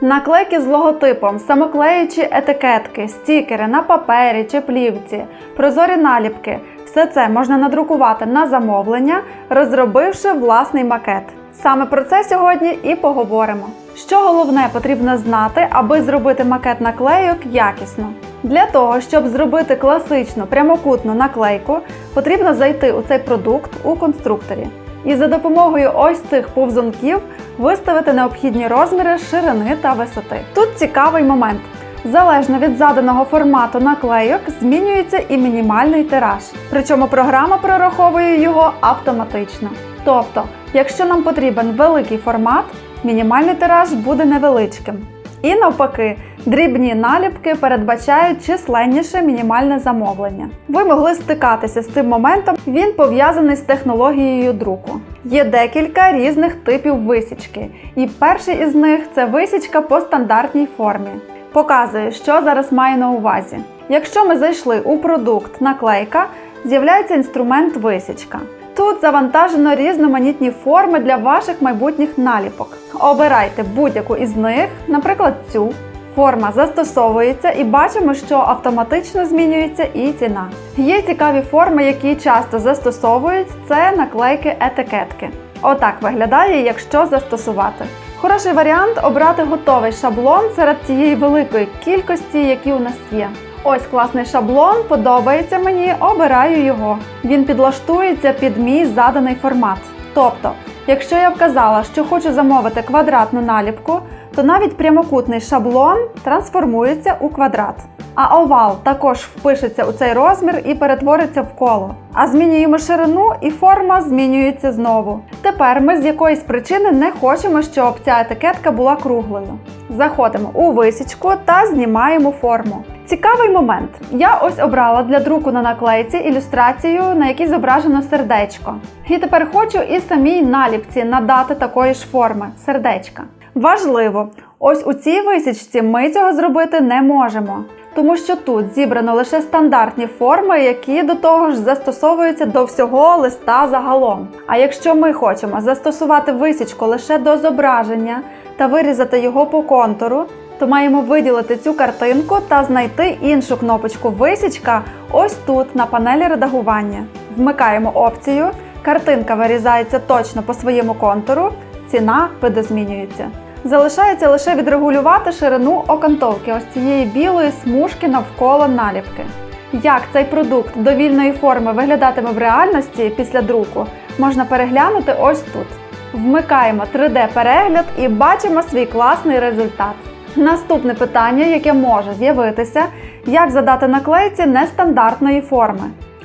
Наклейки з логотипом, самоклеючі етикетки, стікери на папері чи плівці, прозорі наліпки все це можна надрукувати на замовлення, розробивши власний макет. Саме про це сьогодні і поговоримо. Що головне потрібно знати, аби зробити макет наклейок якісно. Для того, щоб зробити класичну прямокутну наклейку, потрібно зайти у цей продукт у конструкторі. І за допомогою ось цих повзунків виставити необхідні розміри ширини та висоти. Тут цікавий момент. Залежно від заданого формату наклейок змінюється і мінімальний тираж. Причому програма прораховує його автоматично. Тобто, якщо нам потрібен великий формат, мінімальний тираж буде невеличким. І навпаки, дрібні наліпки передбачають численніше мінімальне замовлення. Ви могли стикатися з цим моментом, він пов'язаний з технологією друку. Є декілька різних типів висічки, і перший із них це висічка по стандартній формі. Показую, що зараз маю на увазі. Якщо ми зайшли у продукт наклейка, з'являється інструмент висічка. Тут завантажено різноманітні форми для ваших майбутніх наліпок. Обирайте будь-яку із них, наприклад, цю. Форма застосовується і бачимо, що автоматично змінюється і ціна. Є цікаві форми, які часто застосовують, це наклейки етикетки. Отак виглядає, якщо застосувати. Хороший варіант обрати готовий шаблон серед цієї великої кількості, які у нас є. Ось класний шаблон, подобається мені, обираю його. Він підлаштується під мій заданий формат. Тобто, якщо я вказала, що хочу замовити квадратну наліпку, то навіть прямокутний шаблон трансформується у квадрат. А овал також впишеться у цей розмір і перетвориться в коло. А змінюємо ширину і форма змінюється знову. Тепер ми з якоїсь причини не хочемо, щоб ця етикетка була круглою. Заходимо у висічку та знімаємо форму. Цікавий момент. Я ось обрала для друку на наклейці ілюстрацію, на якій зображено сердечко. І тепер хочу і самій наліпці надати такої ж форми сердечка. Важливо, ось у цій висічці ми цього зробити не можемо. Тому що тут зібрано лише стандартні форми, які до того ж застосовуються до всього листа загалом. А якщо ми хочемо застосувати висічку лише до зображення та вирізати його по контуру, то маємо виділити цю картинку та знайти іншу кнопочку Висічка ось тут на панелі редагування. Вмикаємо опцію, картинка вирізається точно по своєму контуру, ціна видозмінюється. Залишається лише відрегулювати ширину окантовки ось цієї білої смужки навколо наліпки. Як цей продукт довільної форми виглядатиме в реальності після друку, можна переглянути ось тут. Вмикаємо 3D-перегляд і бачимо свій класний результат. Наступне питання, яке може з'явитися, як задати наклейці нестандартної форми.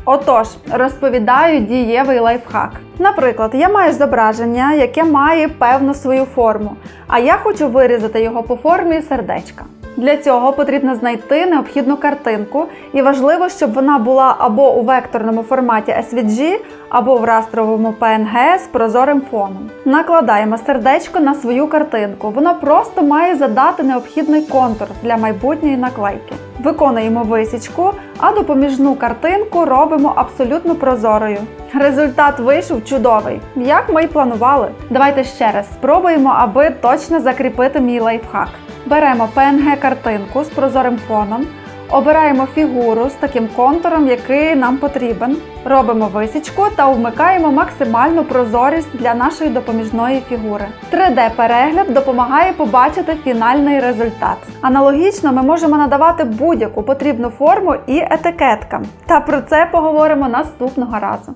Отож, розповідаю дієвий лайфхак. Наприклад, я маю зображення, яке має певну свою форму, а я хочу вирізати його по формі сердечка. Для цього потрібно знайти необхідну картинку, і важливо, щоб вона була або у векторному форматі SVG, або в растровому PNG з прозорим фоном. Накладаємо сердечко на свою картинку. Воно просто має задати необхідний контур для майбутньої наклейки. Виконуємо висічку, а допоміжну картинку робимо абсолютно прозорою. Результат вийшов чудовий, як ми й планували. Давайте ще раз спробуємо, аби точно закріпити мій лайфхак. Беремо PNG-картинку з прозорим фоном, обираємо фігуру з таким контуром, який нам потрібен. Робимо висічку та вмикаємо максимальну прозорість для нашої допоміжної фігури. 3D-перегляд допомагає побачити фінальний результат. Аналогічно ми можемо надавати будь-яку потрібну форму і етикеткам. Та про це поговоримо наступного разу.